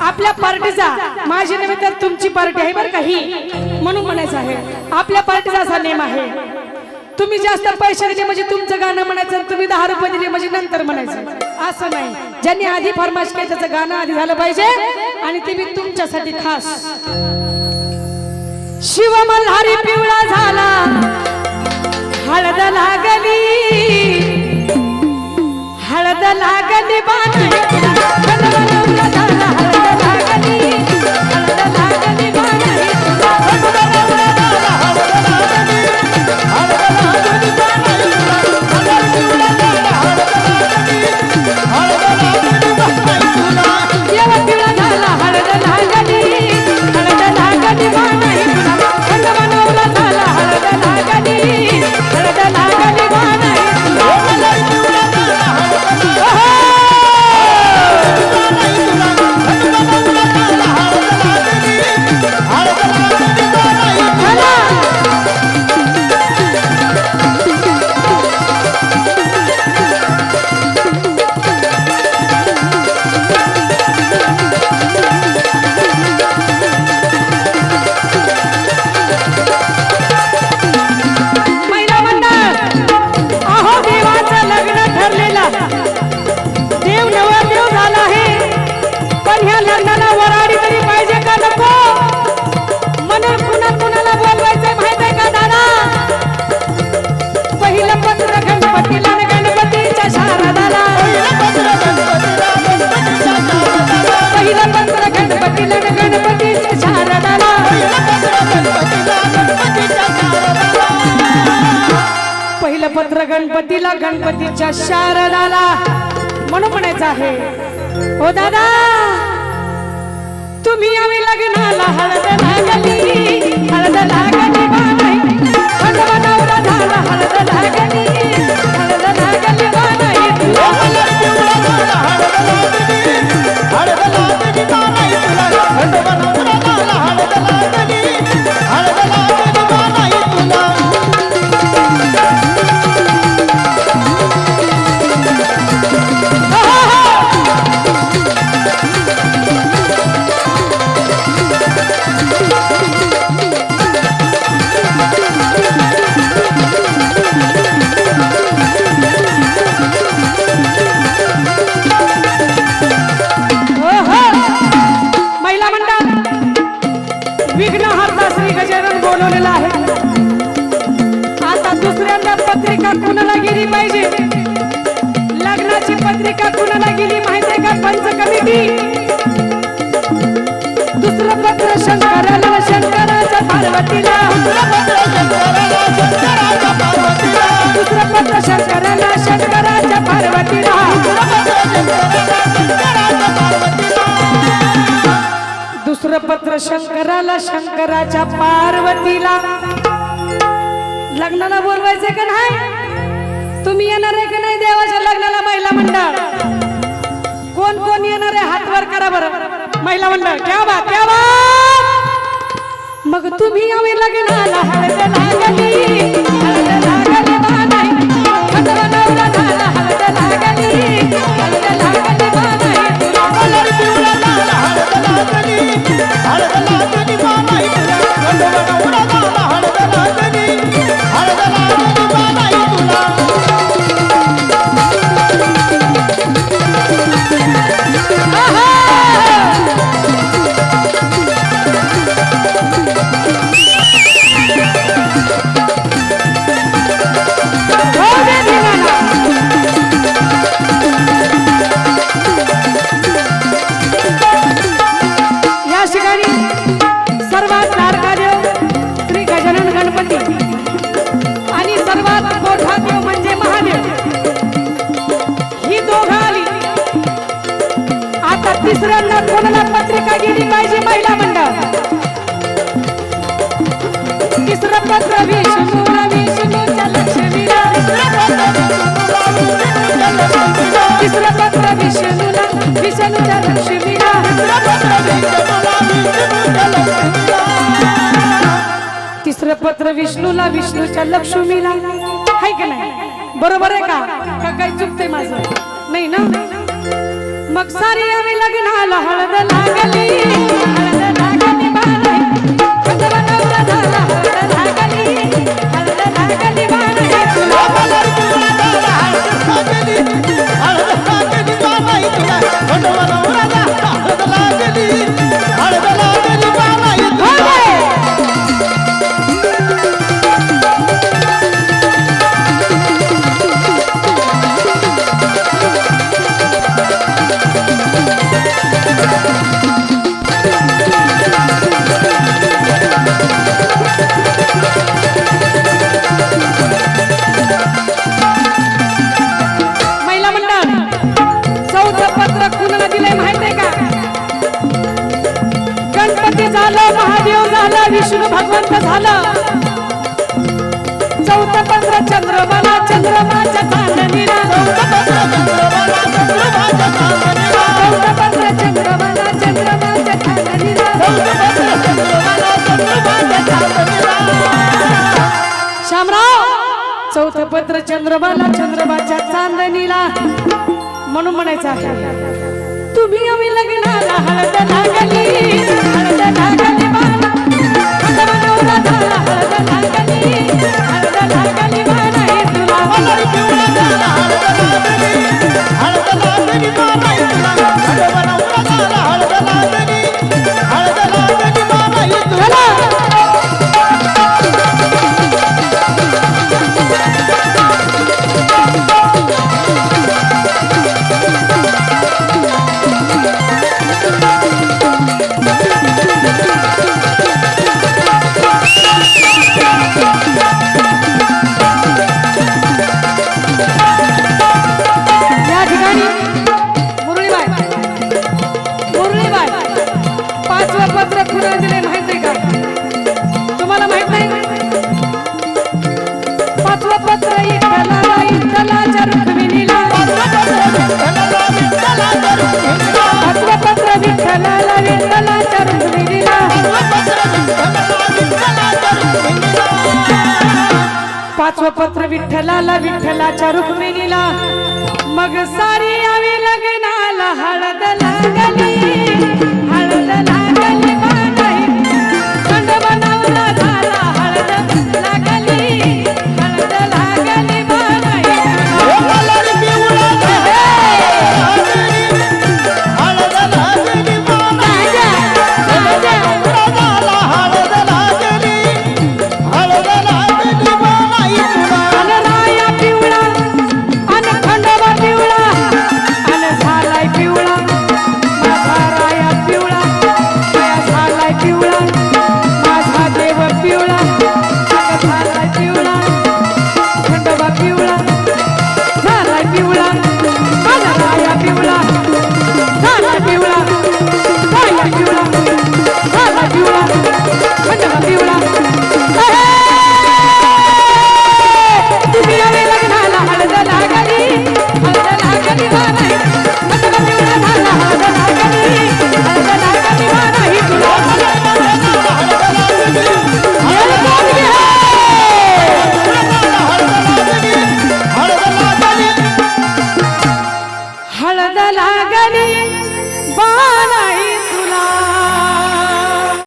आपल्या पार्टीचा माझी नव्हे तर तुमची पार्टी आहे बरं का ही? म्हणून म्हणायचं आहे. आपल्या पार्टीचा असा नेम आहे. तुम्ही जास्त पैसे दिले म्हणजे तुमचं गाणं म्हणायचं तुम्ही दहा रुपये दिले म्हणजे नंतर म्हणायचं. असं नाही. ज्यांनी आधी फरमाश केलं त्याचं गाणं आधी झालं पाहिजे आणि ते मी तुमच्यासाठी खास. शिवमल्हारी पिवळा झाला. हळद लागली. हळद लागली बाण पत्र गणपतीला गणपतीच्या शारदाला. पहिलं म्हणून म्हणायचं आहे. हो दादा तुम्ही आम्ही लग्नाला हळद लागली हळद लागली. बोलवलेला आहे. आता दुसऱ्यांदा पत्रिका कुणाला गेली पाहिजे? लग्नाची पत्रिका कुणाला गेली माहितीये का? पंच कमिटी दुसरं पत्र शंकराला शंकराच्या पार्वतीला. दुसरं पत्र शंकराला शंकराच्या पार्वतीला. पत्र शंकराला शंकराच्या पार्वतीला. लग्नाला बोलवायचं का नाही? तुम्ही येणार आहे का नाही देवाच्या लग्नाला महिला मंडळ? कोण कोण येणार आहे? हात वर करा बरं. महिला मंडळ क्या बा क्या बा. मग तुम्ही यावे लग्नाला हळद लागली Juan मात्र विष्णूला विष्णूच्या लक्ष्मीला. आहे का नाही? बरोबर आहे का? काही चुकते माझं? नाही ना? मग सारी आम्ही लग्नाला हळद लाग. भगवंत झालं. चौथ पंधरा चंद्रमाला चंद्रमाच्या चांदणीला. चौथं पंधरा चंद्रमाला चंद्रमाच्या चांदणीला. शामराव चौथ पत्र चंद्रमाला चंद्रमाच्या चांदणीला. म्हणून म्हणायचं आहे तुम्ही आम्ही लग्नाला हळद लागली. हळद नवरा पाचवं पत्र विठ्ठलाला विठ्ठलाच्या रुक्मिणीला. मग सारी